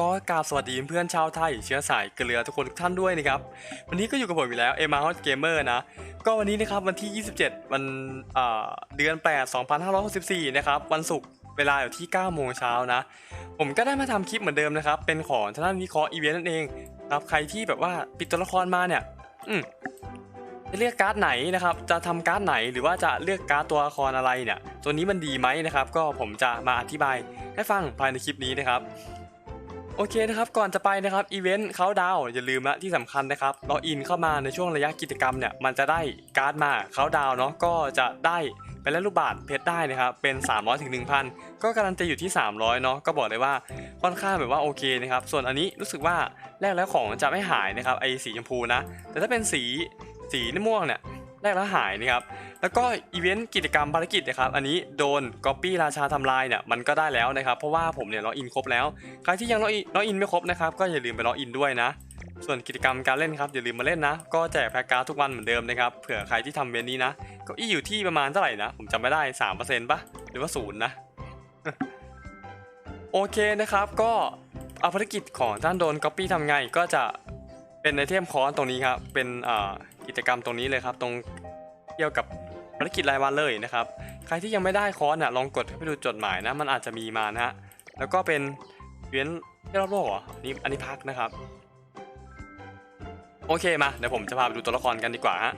ก็กราบสวัสดีเพื่อนชาวไทยเชื้อสายเกลือทุกคนทุกท่านด้วยนะครับวันนี้ก็อยู่กับผมอีกแล้วเอมาฮอตเกมเมอร์นะก็วันนี้นะครับวันที่ 27 วันอ่าเดือน 8 2564 นะครับวันศุกร์เวลาอยู่ที่ 9 โมงเช้านะ ผมก็ได้มาทำคลิปเหมือนเดิมนะครับ เป็นของทางด้านวิเคราะห์อีเวนต์นั่นเองครับใครที่แบบว่าปิดตัวละครมาเนี่ย อืมจะเลือกการ์ดไหนนะครับ จะทำการ์ดไหนหรือว่าจะเลือกการ์ดตัวละครอะไรเนี่ย ตัวนี้มันดีไหมนะครับ ก็ผมจะมาอธิบายให้ฟังภายในคลิปนี้นะครับ โอเคนะครับ ก่อนจะไปนะครับอีเวนต์เขาดาวอย่าลืมนะที่สำคัญนะครับล็อกอินเข้ามาในช่วงระยะกิจกรรมเนี่ยมันจะได้การ์ดมาเขาดาวเนาะก็จะได้ไปแล้วลูกบาทเพชรได้นะครับเป็น 300ถึง1,000 ก็การันตีอยู่ที่ 300เนาะก็บอกเลยว่าค่อนข้างแบบว่าโอเคนะครับส่วนอันนี้รู้สึกว่าแรกแล้วของจะไม่หายนะครับไอ้สีชมพูนะ แต่ถ้าเป็นสีสีม่วงเนี่ย แรกแล้วหายนะครับ แล้วก็อีเวนต์กิจกรรมภารกิจนะครับ อันนี้โดนก๊อปปี้ราชาทำลายเนี่ยมันก็ได้แล้วนะครับ เพราะว่าผมเนี่ยล็อกอินครบแล้ว ใครที่ยังล็อกอินล็อกอินไม่ครบนะครับก็อย่าลืมไปล็อกอินด้วยนะ ส่วนกิจกรรมการเล่นครับอย่าลืมมาเล่นนะ ก็แจกแพ็กการ์ดทุกวันเหมือนเดิมนะครับเผื่อใครที่ทำเวนนี้นะก็อี้อยู่ที่ประมาณเท่าไหร่นะ ผมจำไม่ได้3%ปะหรือว่าศูนย์นะโอเคนะครับก็เอาภารกิจของท่านโดนก๊อปปี้ทำไงก็จะ เป็นไอเทมคอนตรงนี้ครับ เป็นกิจกรรมตรงนี้เลยครับ ตรงเกี่ยวกับภารกิจรายวันเลยนะครับ ใครที่ยังไม่ได้คอนอะลองกดไปดูจดหมายนะ มันอาจจะมีมานะฮะ แล้วก็เป็นเวียนรอบโลกอะนี่อันนี้พักนะครับ โอเคมาเดี๋ยวผมจะพาไปดูตัวละครกันดีกว่าฮะ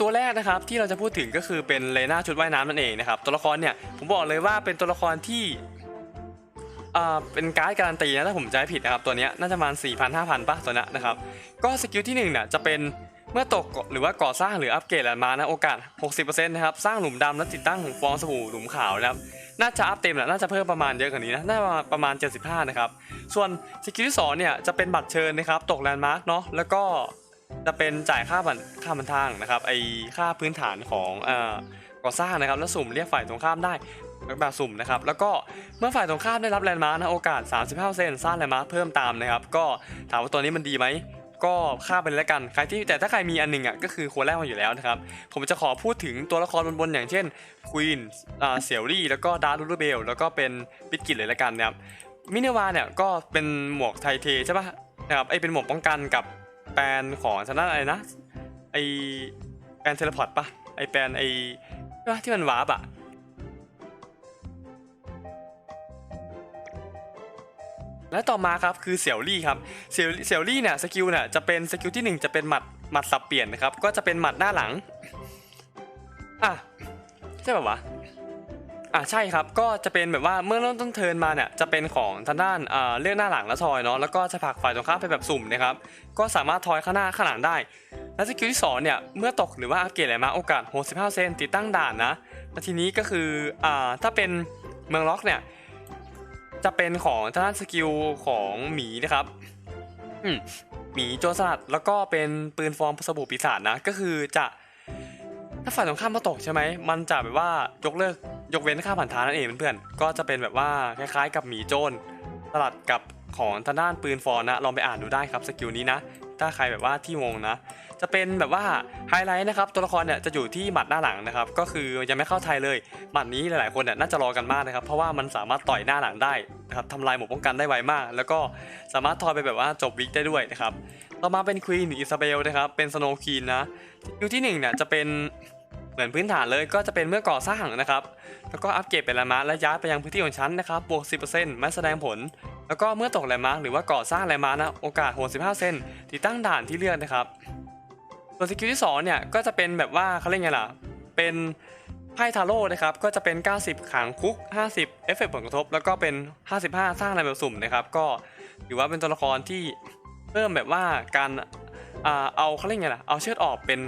ตัวแรกนะครับที่เราจะพูดถึงก็คือเป็นเลน่าชุดว่ายน้ำนั่นเองนะครับตัวละครเนี่ยผมบอกเลยว่าเป็นตัวละครที่อ่าเป็นการ์ดการันตีนะถ้าผมจำไม่ผิดนะครับตัวนี้น่าจะประมาณ4,000 5,000ป่ะตัวนี้นะครับก็สกิลที่1เนี่ยจะเป็นเมื่อตกหรือว่าก่อสร้างหรืออัปเกรดอะไรมานะโอกาส 60%นะครับสร้างหลุมดำและติดตั้งฟองสบู่หลุมขาวนะครับน่าจะอัพเต็มแหละน่าจะเพิ่มประมาณเยอะกว่านี้นะน่าจะประมาณ 75 นะครับส่วนสกิลที่สองเนี่ยจะเป็นบัตรเชิญนะครับตกแลนด์มาร์กเนาะแล้วก็ จะเป็นจ่ายค่าบันค่าบันทางนะครับไอค่าพื้นฐานของเอ่อก่อสร้างนะครับแล้วสุ่มเรียกฝ่ายตรงข้ามได้แบบสุ่มนะครับแล้วก็เมื่อฝ่ายตรงข้ามได้รับแลนด์มาร์กนะโอกาส 35%สร้างแลนด์มาร์กเพิ่มตามนะครับก็ถามว่าตัวนี้มันดีไหมก็ค่าไปแล้วกันใครที่แต่ถ้าใครมีอันหนึ่งอะก็คือควรแรกมาอยู่แล้วนะครับผมจะขอพูดถึงตัวละครบนๆอย่างเช่นควีนอ่าเซียวรี่แล้วก็ดาร์ลูเบลแล้วก็เป็นบิดกิตเลยแล้วกันนะครับมิเนวาเนี่ยก็เป็นหมวกไทเทใช่ปะนะครับไอเป็นหมวกป้องกันกับ แปลนของทางด้านอะไรนะไอแปลนเทเลพอร์ตปะไอแปลนไอใช่ปะที่มันวาร์ปอะและต่อมาครับคือเสี่ยวลี่ครับเสี่ยวเสี่ยวลี่เนี่ยสกิลเนี่ยจะเป็นสกิลที่หนึ่งจะเป็นหมัดหมัดสับเปลี่ยนนะครับก็จะเป็นหมัดหน้าหลังอะใช่ป่าวะ อ่าใช่ครับก็จะเป็นแบบว่าเมื่อเริ่มต้นเทิร์นมาเนี่ยจะเป็นของทางด้านอ่าเลือกหน้าหลังและทอยเนาะแล้วก็จะผลักฝ่ายตรงข้ามไปแบบสุ่มนะครับก็สามารถทอยข้างหน้าข้างหลังได้และสกิลที่2เนี่ยเมื่อตกหรือว่าอัปเกรดอะไรมาโอกาส65เซนติดตั้งด่านนะและทีนี้ก็คืออ่าถ้าเป็นเมืองล็อกเนี่ยจะเป็นของทางด้านสกิลของหมีนะครับอืมหมีโจรสลัดแล้วก็เป็นปืนฟอร์มสบู่ปีศาจนะก็คือจะ ถ้าฝ่ายตรงข้ามมาตกใช่ไหมมันจะแบบว่ายกเลิกยกเว้นค่าผ่านทางนั่นเองเพื่อนๆก็จะเป็นแบบว่าคล้ายๆ กับหมีโจรสลัดกับของทางด้านปืนฟอร์นะลองไปอ่านดูได้ครับสกิลนี้นะถ้าใครแบบว่าที่งงนะ จะเป็นแบบว่าไฮไลท์นะครับตัวละครเนี่ยจะอยู่ที่หมัดหน้าหลังนะครับ ก็คือยังไม่เข้าไทยเลยหมัดนี้หลายๆคนเนี่ยน่าจะรอกันมากนะครับ เพราะว่ามันสามารถต่อยหน้าหลังได้นะครับทำลายหมวกป้องกันได้ไวมาก แล้วก็สามารถทอยไปแบบว่าจบวิกได้ด้วยนะครับต่อมาเป็นควีนหรืออิซาเบลนะครับเป็นสโนว์ควีนนะสกิลที่หนึ่งเนี่ยจะเป็น เหมือนพื้นฐานเลยก็จะเป็นเมื่อก่อสร้างนะครับ แล้วก็อัปเกรดเป็นแลมาร์และย้ายไปยังพื้นที่ของฉันนะครับ บวก 10%ไม่แสดงผล แล้วก็เมื่อตกแลมาร์หรือว่าก่อสร้างแลมาร์นะโอกาส65เซนติดตั้งด่านที่เลือกนะครับส่วนสกิลที่2เนี่ยก็จะเป็นแบบว่าเขาเรียกไงล่ะ เป็นไพ่ทาโร่นะครับ ก็จะเป็น 90 ขังคุก 50 เอฟเฟกต์ผลกระทบ แล้วก็เป็น 55 สร้างอะไรแบบสุ่มนะครับ ก็ถือว่าเป็นตัวละครที่เพิ่มแบบว่าการอาเอาเขาเรียกไงล่ะ เอาเชือดออกเป็น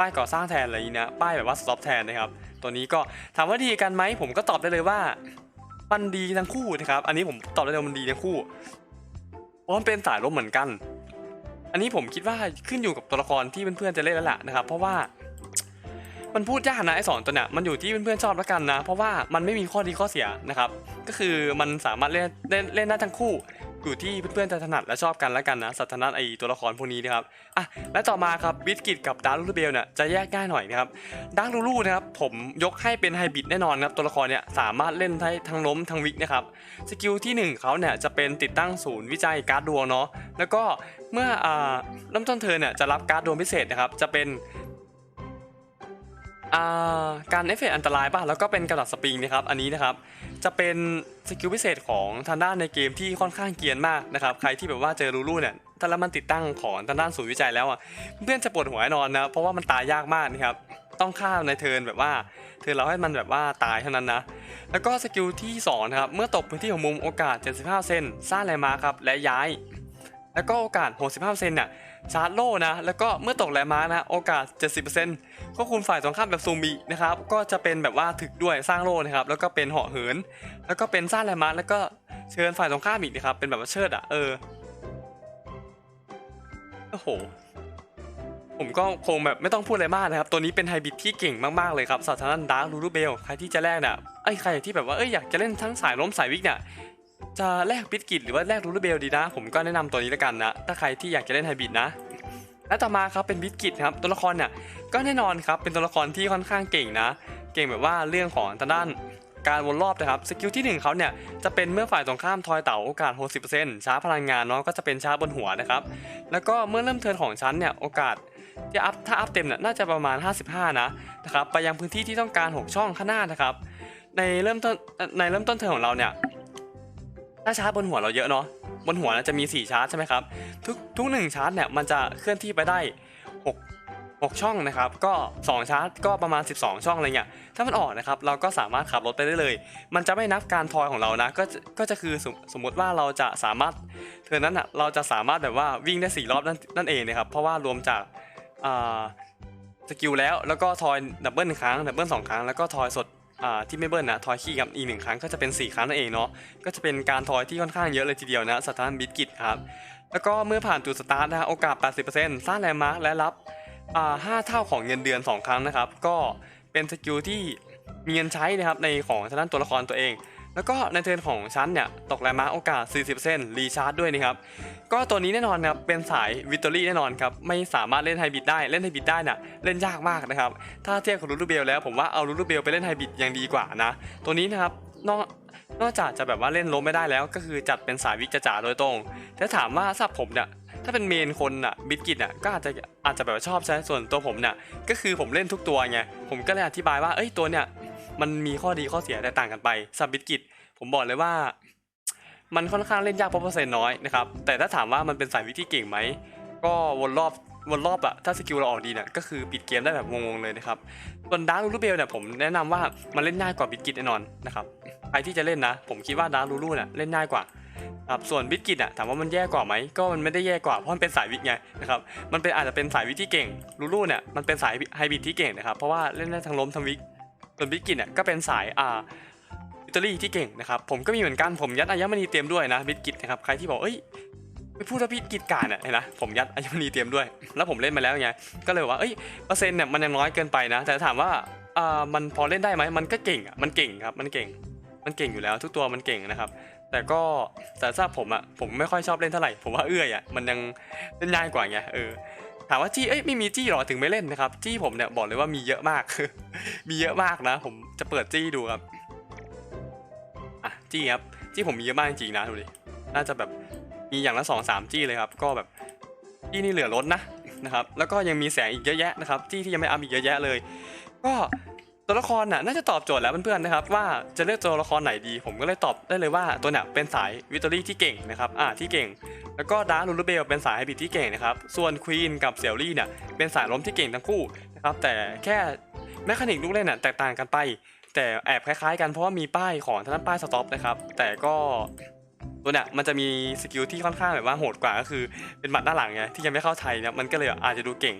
ป้ายก่อสร้างแทนอะไรนี้นะป้ายแบบว่าสต็อปแทนนะครับ ตัวนี้ก็ถามว่าดีกันไหมผมก็ตอบได้เลยว่า มันดีทั้งคู่นะครับ อันนี้ผมตอบได้เลยมันดีทั้งคู่เพราะมันเป็นสายลบเหมือนกัน อันนี้ผมคิดว่าขึ้นอยู่กับตัวละครที่เพื่อนๆจะเล่นแล้วล่ะนะครับ เพราะว่ามันพูดยากนะไอ้สองตัวเนี่ยมันอยู่ที่เพื่อนๆชอบแล้วกันนะ เพราะว่ามันไม่มีข้อดีข้อเสียนะครับ ก็คือมันสามารถเล่นเล่นเล่นได้ทั้งคู่ อยู่ที่เพื่อนๆจะถนัดและชอบกันแล้วกันนะสัตว์ถนัดไอตัวละครพวกนี้นะครับอะและต่อมาครับบิสกิตกับดาร์ลูเบลเนี่ยจะแยกง่ายหน่อยนะครับดาร์ลูลูนะครับผมยกให้เป็นไฮบิดแน่นอนครับตัวละครเนี่ยสามารถเล่นได้ทั้งล้มทั้งวิกนะครับสกิลที่หนึ่งเขาเนี่ยจะเป็นติดตั้งศูนย์วิจัยการ์ดดวงเนาะแล้วก็เมื่ออ่าเริ่มต้นเธอเนี่ยจะรับการ์ดดวงพิเศษนะครับจะเป็นอ่าการเอฟเฟกต์อันตรายป่ะแล้วก็เป็นกระดาษสปริงนะครับอันนี้นะครับ จะเป็นสกิลพิเศษของทางด้านในเกมที่ค่อนข้างเกียนมากนะครับใครที่แบบว่าเจอรูรูเนี่ยถ้าแล้วมันติดตั้งของทางด้านศูนย์วิจัยแล้วอะเพื่อนจะปวดหัวแน่นอนนะเพราะว่ามันตายยากมากนะครับต้องฆ่าในเทินแบบว่า เทินเราให้มันแบบว่าตายเท่านั้นนะ แล้วก็สกิลที่สองนะครับเมื่อตกพื้นที่ของมุมโอกาส 75 เซนสร้างแลนด์มาร์ครับและย้าย แล้วก็โอกาส 65เซนน่ะชาร์จโล่นะ แล้วก็เมื่อตกแลนด์มาร์คนะโอกาส 70%ควบคุมฝ่ายตรงข้ามแบบซูมินะครับ ก็จะเป็นแบบว่าถึกด้วยสร้างโล่นะครับ แล้วก็เป็นเหาะเหิน แล้วก็เป็นสร้างแลมาร์คแล้วก็เชิญฝ่ายตรงข้ามอีกนะครับ เป็นแบบว่าเชิดอะ เออ โอ้โห ผมก็คงแบบไม่ต้องพูดอะไรมากนะครับ ตัวนี้เป็นไฮบิดที่เก่งมากๆเลยครับสัตว์ทางด้านดาร์ครูรูเบล ใครที่จะแลกเนี่ยไอ้ยใครที่แบบว่า เอ้ยอยากจะเล่นทั้งสายล้มสายวิกเนี่ย จะแลกบิสกิตหรือว่าแลกรูเบลดีนะ ผมก็แนะนำตัวนี้แล้วกันนะ ถ้าใครที่อยากจะเล่นไฮบิดนะและต่อมาครับเป็นบิสกิตครับตัวละครเนี่ยก็แน่นอนครับเป็นตัวละครที่ค่อนข้างเก่งนะ เก่งแบบว่าเรื่องของทางด้านการวนรอบนะครับสกิลที่หนึ่งเขาเนี่ยจะเป็นเมื่อฝ่ายตรงข้ามทอยเต่าโอกาส 60%ช้าพลังงานเนาะก็จะเป็นช้าบนหัวนะครับแล้วก็เมื่อเริ่มเทิร์นของชั้นเนี่ยโอกาสจะอัพถ้าอัพเต็มเนี่ยน่าจะประมาณ 55 นะนะครับไปยังพื้นที่ที่ต้องการ 6 ช่องข้างหน้านะครับในเริ่มต้นในเริ่มต้นเทิร์นของเราเนี่ย ถ้าชาร์จบนหัวเราเยอะเนาะบนหัวจะมี 4 ชาร์จใช่ไหมครับทุกทุกหนึ่งชาร์จเนี่ยมันจะเคลื่อนที่ไปได้ 6 6 ช่องนะครับก็ 2 ชาร์จก็ประมาณ 12 ช่องอะไรเงี้ยถ้ามันออกนะครับเราก็สามารถขับรถไปได้เลย มันจะไม่นับการทอยของเรานะก็ก็จะคือสมสมมติว่าเราจะสามารถเทอนนั้นอะเราจะสามารถแบบว่าวิ่งได้ 4 รอบนั่นนั่นเองนะครับเพราะว่ารวมจากอ่าสกิลแล้วแล้วก็ทอยดับเบิลครั้งดับเบิลสองครั้งแล้วก็ทอยสด ที่ไม่เบิลนะทอยขี้กับอีกหนึ่งครั้งก็จะเป็น 4 ครั้งนั่นเองเนาะก็จะเป็นการทอยที่ค่อนข้างเยอะเลยทีเดียวนะสถานบิสกิตครับแล้วก็เมื่อผ่านจุดสตาร์ทนะโอกาส 80%สร้างแลนด์มาร์คและรับห้า5เท่าของเงินเดือน 2 ครั้งนะครับ ก็เป็นสกิลที่มีเงินใช้นะครับในของทางด้านตัวละครตัวเอง แล้วก็ในเทิร์นของชั้นเนี่ยตกแลนด์มาโอกาส 40%รีชาร์จด้วยนะครับ ก็ตัวนี้แน่นอนครับเป็นสายวิตตอรี่แน่นอนครับไม่สามารถเล่นไฮบิดได้เล่นไฮบิดได้น่ะเล่นยากมากนะครับถ้าเทียบกับรูรูเบลแล้วผมว่าเอารูรูเบลไปเล่นไฮบิดยังดีกว่านะตัวนี้นะครับนอกนอกจากจะแบบว่าเล่นล้มไม่ได้แล้ว ก็คือจัดเป็นสายวิกจ๋าโดยตรงแต่ถามว่าสับผมเนี่ยถ้าเป็นเมนคนอะบิดกิตอะก็อาจจะอาจจะแบบว่าชอบใช่ส่วนตัวผมเนี่ยก็คือผมเล่นทุกตัวไงผมก็เลยอธิบายว่าเอ้ยตัวเนี่ย มันมีข้อดีข้อเสียแตกต่างกันไปสับบิดกิตผมบอกเลยว่า มันค่อนข้างเล่นยากเพราะเปอร์เซ็นต์น้อยนะครับแต่ถ้าถามว่ามันเป็นสายวิที่เก่งไหมก็วนรอบวนรอบอะถ้าสกิลเราออกดีเนี่ยก็คือปิดเกมได้แบบงงๆเลยนะครับส่วนดาร์ลูเบลเนี่ยผมแนะนำว่ามันเล่นง่ายกว่าบิดกิตแน่นอนนะครับใครที่จะเล่นนะ ผมคิดว่าดาร์ลูลูเนี่ยเล่นง่ายกว่าครับส่วนบิดกิตอะถามว่ามันแย่กว่าไหมก็มันไม่ได้แย่กว่าเพราะมันเป็นสายวิทย์ไงนะครับมันเป็นอาจจะเป็นสายวิทย์ที่เก่งลูลูเนี่ยมันเป็นสายไฮบริดที่เก่งนะครับเพราะว่าเล่นได้ทั้งล้มทั้งวิก ส่วนบิกิตเนี่ยก็เป็นสายอ่าอิตาลีที่เก่งนะครับผมก็มีเหมือนกันผมยัดอายมณีเตรียมด้วยนะบิกิตนะครับใครที่บอกเอ้ยไม่พูดว่าบิดกิตการอะเห็นนะผมยัดอายมณีเตรียมด้วย แล้วผมเล่นมาแล้วไงก็เลยว่าเอ้ยเปอร์เซ็นต์เนี่ยมันยังน้อยเกินไปนะ แต่ถามว่าอ่ามันพอเล่นได้ไหมมันก็เก่งอะมันเก่งครับมันเก่ง มันเก่งอยู่แล้ว ทุกตัวมันเก่งนะครับ แต่ก็แต่ทราบผมอะผมไม่ค่อยชอบเล่นเท่าไหร่ผมว่าเอื้อยอะมันยังเล่นง่ายกว่าไงเออ ถามว่าจี้เอ้ยไม่มีจี้หรอถึงไม่เล่นนะครับ จี้ผมเนี่ยบอกเลยว่ามีเยอะมาก มีเยอะมากนะ ผมจะเปิดจี้ดูครับอะจี้ครับจี้ผมมีเยอะมากจริงๆนะดูดิน่าจะแบบมีอย่างละสองสามจี้เลยครับ ก็แบบจี้นี่เหลือล้นนะนะครับ แล้วก็ยังมีแสงอีกเยอะแยะนะครับจี้ที่ยังไม่อัพอีกเยอะแยะเลย ก็ ตัวละครน่ะน่าจะตอบโจทย์แล้วเพื่อนๆนะครับว่าจะเลือกตัวละครไหนดี ผมก็เลยตอบได้เลยว่าตัวเนี้ยเป็นสายวิตอรี่ที่เก่งนะครับอ่าที่เก่ง แล้วก็ดาร์ลูลูเบลเป็นสายไฮบริดที่เก่งนะครับส่วนควีนกับเซียรี่เนี่ยเป็นสายล้มที่เก่งทั้งคู่นะครับแต่แค่แมคานิกลูกเล่นน่ะแตกต่างกันไป แต่แอบคล้ายๆ กันเพราะว่ามีป้ายของทางด้านป้ายสต็อปนะครับแต่ก็ตัวเนี้ยมันจะมีสกิลที่ค่อนข้างแบบว่าโหดกว่าก็คือเป็นหมัดด้านหลังไงที่ยังไม่เข้าไทยเนี่ยมันก็เลยอาจจะดูเก่ง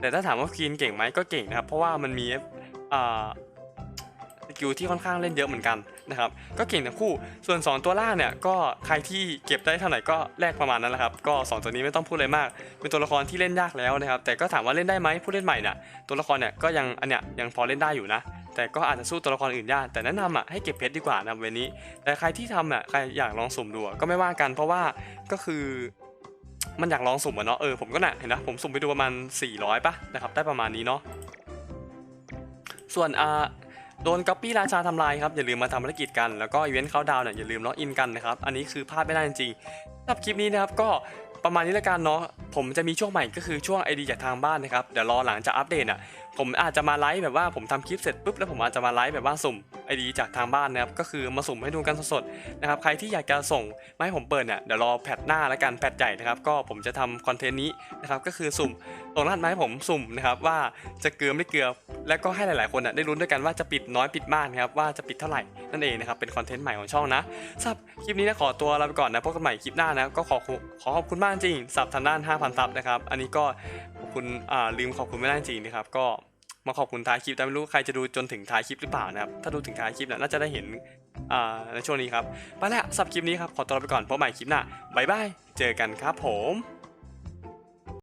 แต่ถ้าถามว่าควีนเก่งไหมก็เก่งนะครับเพราะว่ามันมี อ่ากิลที่ค่อนข้างเล่นเยอะเหมือนกันนะครับก็เก่งทั้งคู่ส่วน 2 ตัวล่างเนี่ยก็ใครที่เก็บได้เท่าไหร่ก็แลกประมาณนั้นแหละครับก็สองตัวนี้ไม่ต้องพูดอะไรมาก เป็นตัวละครที่เล่นยากแล้วนะครับแต่ก็ถามว่าเล่นได้ไหมผู้เล่นใหม่เนี่ยตัวละครเนี่ยก็ยังอันเนี้ยยังพอเล่นได้อยู่นะแต่ก็อาจจะสู้ตัวละครอื่นยากแต่แนะนำอะให้เก็บเพชรดีกว่านะเวนนี้ แต่ใครที่ทำอะใครอยากลองสุ่มดูก็ไม่ว่ากันเพราะว่าก็คือมันอยากลองสุ่มอะเนาะเออผมก็น่ะเห็นนะผมสุ่มไปดูประมาณ400ป่ะนะครับได้ประมาณนี้เนาะ ส่วนอ่าโดนก๊อปปี้ราชาทำลายครับอย่าลืมมาทำภารกิจกัน แล้วก็อีเวนต์เขาดาวน์เนี่ยอย่าลืมล็อกอินกันนะครับ อันนี้คือพลาดไม่ได้จริงๆสำหรับคลิปนี้นะครับก็ประมาณนี้ละกันเนาะผมจะมีช่วงใหม่ก็คือช่วงไอดีจากทางบ้านนะครับเดี๋ยวรอหลังจากอัปเดตอะผมอาจจะมาไลฟ์แบบว่าผมทำคลิปเสร็จปุ๊บแล้วผมอาจจะมาไลฟ์แบบว่าสุ่ม ID จากทางบ้านนะครับก็คือมาสุ่มให้ดูกันสดๆนะครับใครที่อยากจะส่งมาให้ผมเปิดเนี่ยเดี๋ยวรอแพทหน้าแล้วกันแพทใหญ่นะครับก็ผมจะทำคอนเทนต์นี้นะครับก็คือสุ่มส่งรหัสมาให้ผมสุ่มนะครับว่าจะเกลือไม่เกลือ แล้วก็ให้หลายๆคนอะได้ลุ้นด้วยกันว่าจะปิดน้อยปิดมากนะครับว่าจะปิดเท่าไหร่นั่นเองนะครับเป็นคอนเทนต์ใหม่ของช่องนะสำหรับคลิปนี้นะขอตัวลาไปก่อนนะพบกันใหม่คลิปหน้านะก็ขอขอขอขอบคุณมากจริงสับทางด้าน 5,000ซับนะครับอันนี้ก็ขอบคุณอ่าลืมขอบคุณไม่ได้จริงนะครับก็ มาขอบคุณท้ายคลิปแต่ไม่รู้ใครจะดูจนถึงท้ายคลิปหรือเปล่านะครับ ถ้าดูถึงท้ายคลิปน่าจะได้เห็นอ่าในช่วงนี้ครับ ไปแล้วสับคลิปนี้ครับ ขอตัวไปก่อนพบใหม่คลิปหน้าบ๊ายบาย เจอกันครับผม